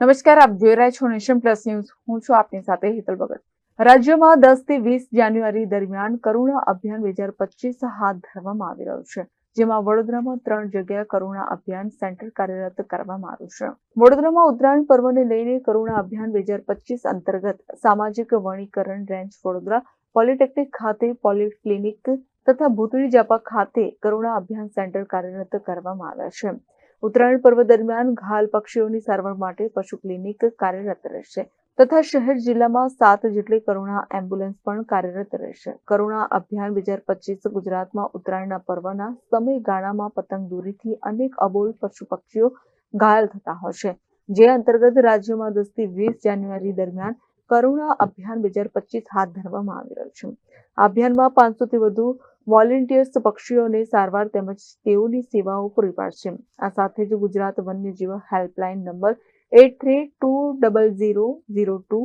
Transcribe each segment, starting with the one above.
નમસ્કાર, આપ જોઈ રહ્યા છો નેશન પ્લસ ન્યૂઝ. હું છું આપની સાથે હેતલ ભગત. રાજ્યમાં દસથી વીસ જાન્યુઆરી દરમિયાન કરુણા અભિયાન બે હજાર પચીસ હાથ ધરવામાં આવી રહ્યું છે, જેમાં વડોદરામાં ત્રણ જગ્યાએ કરુણા અભિયાન સેન્ટર કાર્યરત કરવામાં આવ્યું છે. વડોદરામાં ઉત્તરાયણ પર્વને લઈને કરુણા અભિયાન બે હજાર પચીસ અંતર્ગત સામાજિક વણીકરણ રેન્જ વડોદરા પોલિટેકનિક ખાતે, પોલિક્લિનિક તથા ભૂતળી જાપા ખાતે કરુણા અભિયાન સેન્ટર કાર્યરત કરવામાં આવ્યા છે. ઉત્તરાયણ પર્વ દરમિયાન ઘાયલ પક્ષીઓની સારવાર માટે પશુ ક્લિનિક કાર્યરત રહેશે તથા શહેર જિલ્લામાં સાત જેટલી કરુણા એમ્બ્યુલન્સ પણ કાર્યરત રહેશે. કરુણા અભિયાન બે હજાર પચીસ ગુજરાતમાં ઉત્તરાયણના પર્વના સમયગાળામાં પતંગ દોરીથી અનેક અબોલ પશુ પક્ષીઓ ઘાયલ થતા હશે જે અંતર્ગત રાજ્યમાં દસથી વીસ જાન્યુઆરી દરમિયાન કરુણા અભિયાન બે હજાર પચીસ હાથ ધરવામાં આવી રહ્યું છે. આ અભિયાનમાં પાંચસોથી વધુ વોલેન્ટિયર્સ પક્ષીઓને સારવાર તેમજ તેઓની સેવાઓ પૂરી પાડશે. આ સાથે જ Gujarat વન્યજીવ helpline number eight three two double zero zero two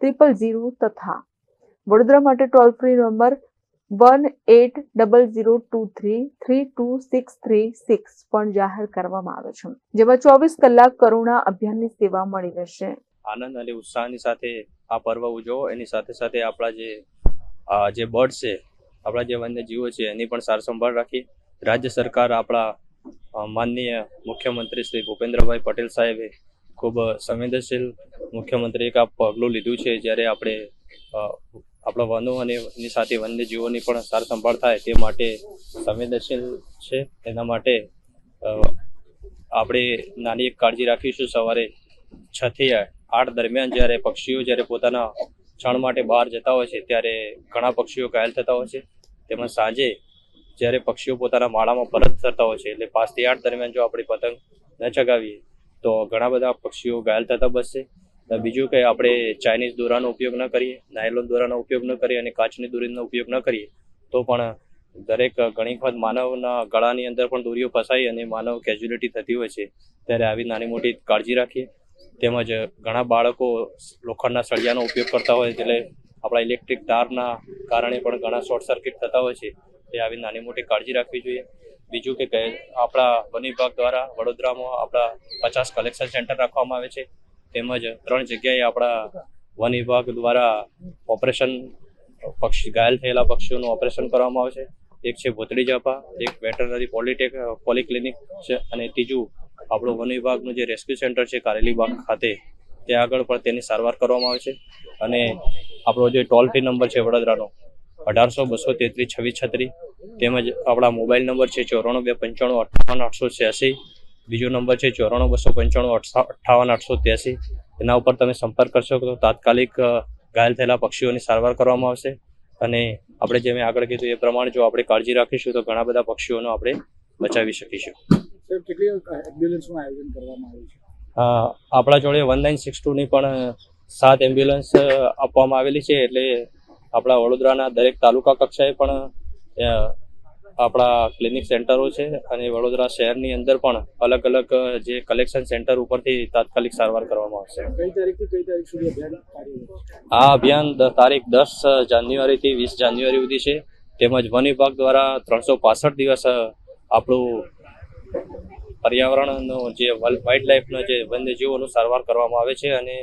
triple zero તથા વડોદરા માટે toll free number one eight double zero two three three two six three six પણ જાહેર કરવામાં આવે છે. જેમાં ચોવીસ કલાક કરુણા અભિયાનની સેવા મળી રહેશે. આનંદ અને ઉત્સાહની સાથે આ પર્વ ઉજવો. એની સાથે સાથે આપણા જે જે બર્ડ છે, આપણા જે વન્યજીવો છે, એની પણ સાર સંભાળ રાખી રાજ્ય સરકાર આપણા માનનીય મુખ્યમંત્રી શ્રી ભૂપેન્દ્રભાઈ પટેલ સાહેબે ખૂબ સંવેદનશીલ મુખ્યમંત્રી એક આ પગલું લીધું છે. જ્યારે આપણે આપણા વનો અને એની સાથે વન્યજીવોની પણ સાર સંભાળ થાય તે માટે સંવેદનશીલ છે. એના માટે આપણે નાની એક કાળજી રાખીશું. સવારે છ આઠ દરમિયાન જ્યારે પક્ષીઓ જ્યારે પોતાના ક્ષણ માટે બહાર જતા હોય છે, ત્યારે ઘણા પક્ષીઓ ઘાયલ થતા હોય છે. તેમજ સાંજે જ્યારે પક્ષીઓ પોતાના માળામાં પરત થતા હોય છે, એટલે પાંચથી આઠ દરમિયાન જો આપણે પતંગ ન ચગાવીએ, તો ઘણા બધા પક્ષીઓ ઘાયલ થતા બચશે. બીજું કે આપણે ચાઇનીઝ દોરાનો ઉપયોગ ન કરીએ, નાયલોન દોરાનો ઉપયોગ ન કરીએ અને કાચની દોરીનો ઉપયોગ ન કરીએ, તો પણ દરેક ઘણી વખત માનવના ગળાની અંદર પણ દોરીઓ ફસાઈ અને માનવ કેજ્યુલિટી થતી હોય છે. ત્યારે આવી નાની મોટી કાળજી રાખીએ. તેમજ ઘણા બાળકો લોખંડના સળિયાનો ઉપયોગ કરતા હોય એટલે આપણા ઇલેક્ટ્રિક તારના કારણે પણ ઘણા શોર્ટ સર્કિટ થતા હોય છે તે આવી નાની મોટી કાળજી રાખવી જોઈએ. બીજું કે આપણા વન વિભાગ દ્વારા વડોદરામાં આપણા પચાસ કલેક્શન સેન્ટર રાખવામાં આવે છે, તેમજ ત્રણ જગ્યાએ આપણા વન વિભાગ દ્વારા ઓપરેશન પક્ષી, ઘાયલ થયેલા પક્ષીઓનું ઓપરેશન કરવામાં આવે છે. એક છે ભોતડી જાપા, એક વેટરનરી પોલિટેક, પોલિક્લિનિક છે, અને ત્રીજું આપણું વન વિભાગનું જે રેસ્ક્યુ સેન્ટર છે કારેલી બાગ ખાતે, ત્યાં આગળ પણ તેની સારવાર કરવામાં આવે છે. અને આપણો જે ટોલ ફ્રી નંબર છે વડોદરાનો, અઢારસો બસો તેત્રીસ છવ્વીસ છત્રીસ, તેમજ આપણા મોબાઈલ નંબર છે ચોરાણું બે પંચાણું અઠ્ઠાવન આઠસો છ્યાસી, બીજો નંબર છે ચોરાણું બસો પંચાણું અઠ્ઠાવન આઠસો ત્યાસી. એના ઉપર તમે સંપર્ક કરશો તો તાત્કાલિક ઘાયલ થયેલા પક્ષીઓની સારવાર કરવામાં આવશે. અને આપણે જે મેં આગળ કીધું એ પ્રમાણે જો આપણે કાળજી રાખીશું તો ઘણા બધા પક્ષીઓનો આપણે બચાવી શકીશું. સાહેબ કેટલી એમ્બ્યુલન્સનું આયોજન કરવામાં આવ્યું છે? આપણા જોડે વન નાઇન સિક્સ ટુની પણ સાત એમ્બ્યુલન્સ આપવામાં આવેલી છે. એટલે આપણા વડોદરાના દરેક તાલુકા કક્ષાએ પણ આપણા ક્લિનિક સેન્ટરો છે અને વડોદરા શહેરની અંદર પણ અલગ અલગ જે કલેક્શન સેન્ટર ઉપરથી તાત્કાલિક સારવાર કરવામાં આવશે. કઈ તારીખથી કઈ તારીખ સુધી આ અભિયાન તારીખ દસ જાન્યુઆરીથી વીસ જાન્યુઆરી સુધી છે. તેમજ વન વિભાગ દ્વારા ત્રણસો પાસઠ દિવસ આપણું પર્યાવરણનો જે વાઇલ્ડ લાઈફનો જે વન્યજીવોનું સારવાર કરવામાં આવે છે અને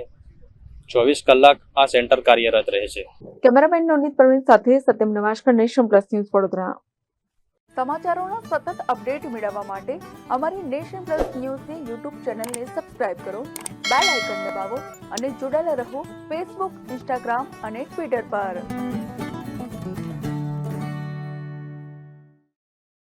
ચોવીસ કલાક આ સેન્ટર કાર્યરત રહે છે. કેમેરામેન નવનીત પ્રવીણ સાથે સત્યમ નવાશકર નેશન પ્લસ ન્યૂઝ વડોદરા. સમાચારોના સતત અપડેટ મેળવવા માટે અમારી નેશન પ્લસ ન્યૂઝની યુટ્યુબ ચેનલને સબસ્ક્રાઇબ કરો બેલ આઇકન દબાવો અને જોડાયેલા રહો ફેસબુક ઇન્સ્ટાગ્રામ અને ટ્વિટર પર.